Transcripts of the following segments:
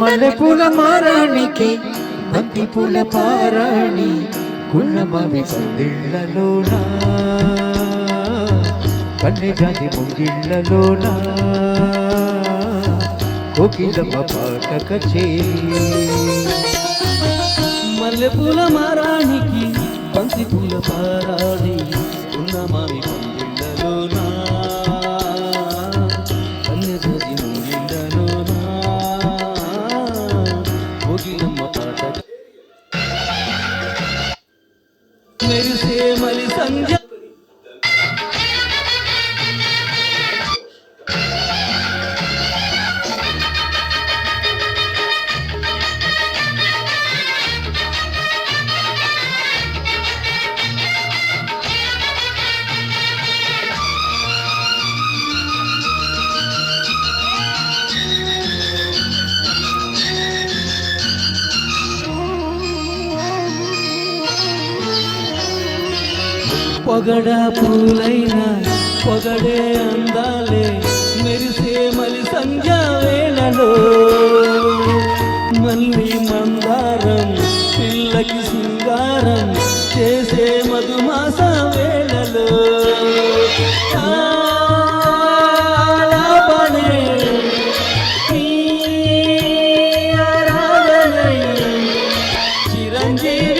మల్లెపూల మారాణికి బంతి పూల పారాణి కుళ్ళమవి పందిళ్ళలోనా కన్నె జాతి ముంగిళ్ళలోనా? కోకిలమ్మ పాట కచేరీ మల్లెపూల మారానికి బంతి పూల పారాణి కుళ్ళమవి మలి పొగడ పూలైన పొగడే అందాలే మెరిసే మలి సంధ్యా వేళలో. మళ్ళీ మందారం పిల్లకి సింగారం చేసే మధుమాస వేళలో. Chiranjeevi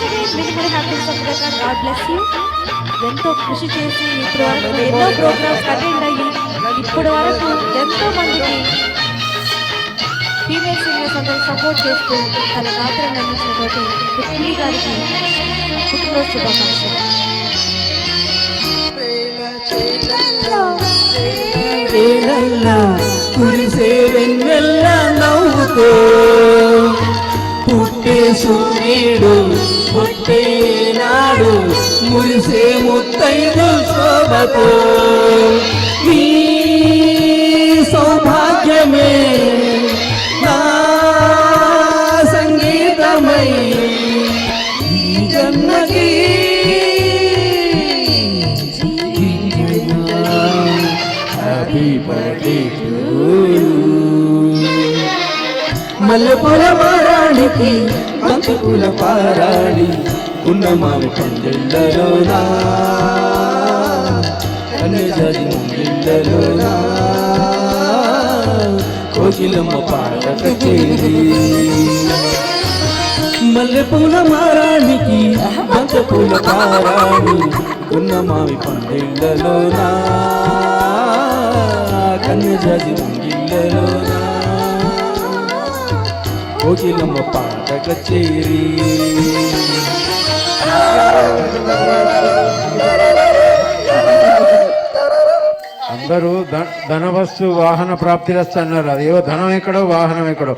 once again God bless you ఎంతో కృషి చేసి ఇప్పుడు వరకు ఎన్నో ప్రోగ్రామ్స్ అటెండ్ అయ్యి ఇప్పుడు వరకు ఎంతో మందికి ఫీమేల్ సింగర్స్ అందరూ సపోర్ట్ చేస్తూ తన గాత్రాన్ని అందించినటువంటి రుక్మిణి గారికి పుట్టినరోజు శుభాకాంక్షలు. వేళల్లో కురిసే వెన్నెల్ల నవ్వుతో పుట్టే సూర్యుడు మురిసే ముత్తైదు శోభతో. ఈ సౌభాగ్యమే నా సంగీతమై. జన్మకి హ్యాపీ బర్త్డే మల్లెపూల మారాణికి బంతి పారాణి ఉన్న మావి పందిళ్ళలోనా కన్యజాతి ముంగిళ్ళలోనా కోకిలమ్మ పాట చేరి మల్లెపూల మారాణికి బంతి పారాణి ఉన్న మావి పందిళ్ళలోనా కన్యజాతి ముంగిళ్ళలోనా కోకిలమ్మ పాట కచేరీ. అందరూ ధన ధనవస్తు వాహన ప్రాప్తిరస్తు అన్నారు అదేవో ధనం ఎక్కడో వాహనం ఎక్కడో.